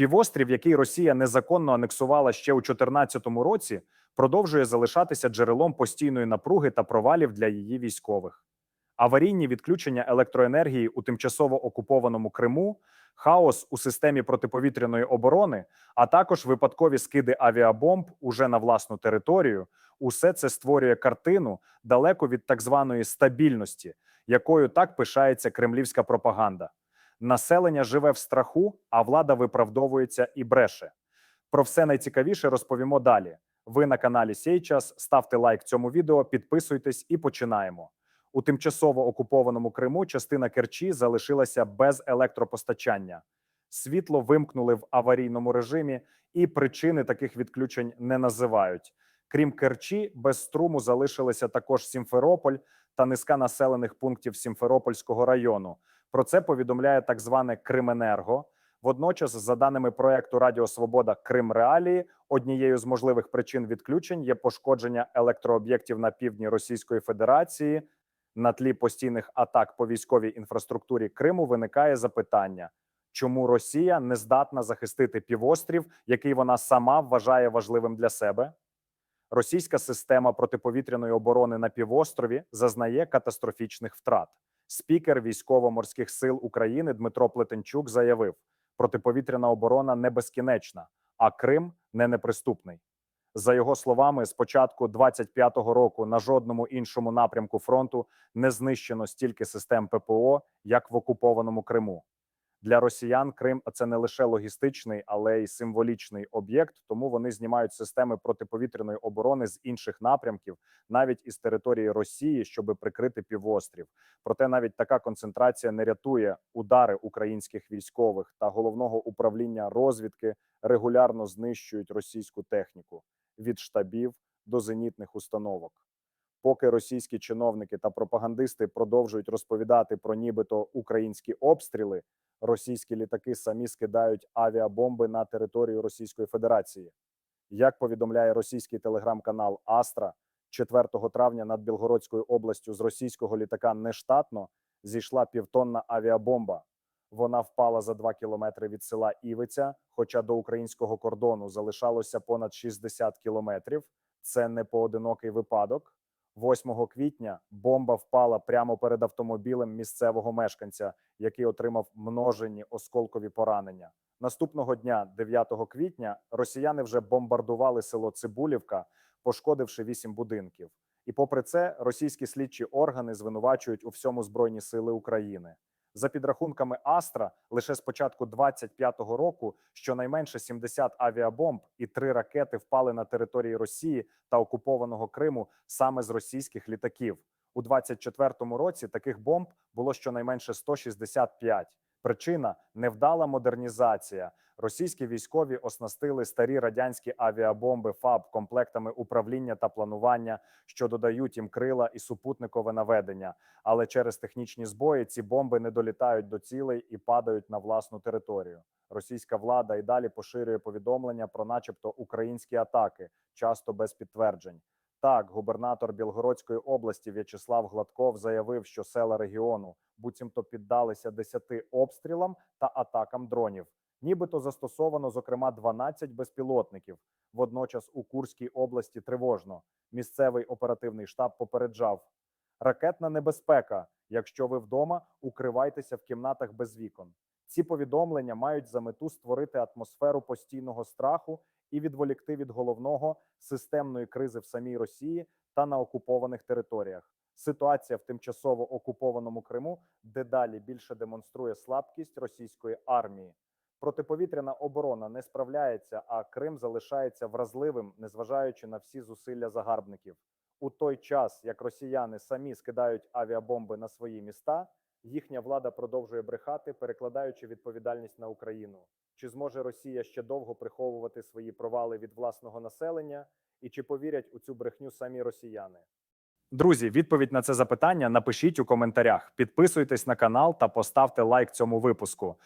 Півострів, який Росія незаконно анексувала ще у 2014 році, продовжує залишатися джерелом постійної напруги та провалів для її військових. Аварійні відключення електроенергії у тимчасово окупованому Криму, хаос у системі протиповітряної оборони, а також випадкові скиди авіабомб уже на власну територію. Усе це створює картину далеко від так званої стабільності, якою так пишається кремлівська пропаганда. Населення живе в страху, а влада виправдовується і бреше. Про все найцікавіше розповімо далі. Ви на каналі Сейчас. Ставте лайк цьому відео, підписуйтесь і починаємо. У тимчасово окупованому Криму частина Керчі залишилася без електропостачання. Світло вимкнули в аварійному режимі, і причини таких відключень не називають. Крім Керчі, без струму залишилися також Сімферополь та низка населених пунктів Сімферопольського району. Про це повідомляє так зване Крименерго. Водночас, за даними проекту Радіо Свобода Крим Реалії, однією з можливих причин відключень є пошкодження електрооб'єктів на півдні Російської Федерації. На тлі постійних атак по військовій інфраструктурі Криму виникає запитання, чому Росія не здатна захистити півострів, який вона сама вважає важливим для себе. Російська система протиповітряної оборони на півострові зазнає катастрофічних втрат. Спікер військово-морських сил України Дмитро Плетенчук заявив: протиповітряна оборона не безкінечна, а Крим не неприступний. За його словами, з початку 25-го року на жодному іншому напрямку фронту не знищено стільки систем ППО, як в окупованому Криму. Для росіян Крим це не лише логістичний, але й символічний об'єкт. Тому вони знімають системи протиповітряної оборони з інших напрямків, навіть із території Росії, щоб прикрити півострів. Проте навіть така концентрація не рятує удари українських військових та головного управління розвідки регулярно знищують російську техніку від штабів до зенітних установок. Поки російські чиновники та пропагандисти продовжують розповідати про нібито українські обстріли, російські літаки самі скидають авіабомби на територію Російської Федерації. Як повідомляє російський телеграм-канал Астра, 4 травня над Білгородською областю з російського літака нештатно зійшла півтонна авіабомба. Вона впала за 2 кілометри від села Івиця, хоча до українського кордону залишалося понад 60 кілометрів. Це не поодинокий випадок. 8 квітня бомба впала прямо перед автомобілем місцевого мешканця, який отримав множені осколкові поранення. Наступного дня, 9 квітня, росіяни вже бомбардували село Цибулівка, пошкодивши вісім будинків. І, попри це, російські слідчі органи звинувачують у всьому збройні сили України. За підрахунками Астра, лише з початку 25-го року щонайменше 70 авіабомб і три ракети впали на території Росії та окупованого Криму саме з російських літаків. У 24-му році таких бомб було щонайменше 165. Причина невдала модернізація. Російські військові оснастили старі радянські авіабомби ФАБ комплектами управління та планування, що додають їм крила і супутникове наведення. Але через технічні збої ці бомби не долітають до цілей і падають на власну територію. Російська влада і далі поширює повідомлення про, начебто, українські атаки, часто без підтверджень. Так, губернатор Білгородської області В'ячеслав Гладков заявив, що села регіону буцімто піддалися 10 обстрілам та атакам дронів. Нібито застосовано зокрема 12 безпілотників. Водночас у Курській області тривожно. Місцевий оперативний штаб попереджав: ракетна небезпека. Якщо ви вдома, укривайтеся в кімнатах без вікон. Ці повідомлення мають за мету створити атмосферу постійного страху і відволікти від головного системної кризи в самій Росії та на окупованих територіях. Ситуація в тимчасово окупованому Криму дедалі більше демонструє слабкість російської армії. Протиповітряна оборона не справляється, а Крим залишається вразливим, незважаючи на всі зусилля загарбників. У той час, як росіяни самі скидають авіабомби на свої міста, їхня влада продовжує брехати, перекладаючи відповідальність на Україну. Чи зможе Росія ще довго приховувати свої провали від власного населення, і чи повірять у цю брехню самі росіяни? Друзі, відповідь на це запитання напишіть у коментарях. Підписуйтесь на канал та поставте лайк цьому випуску.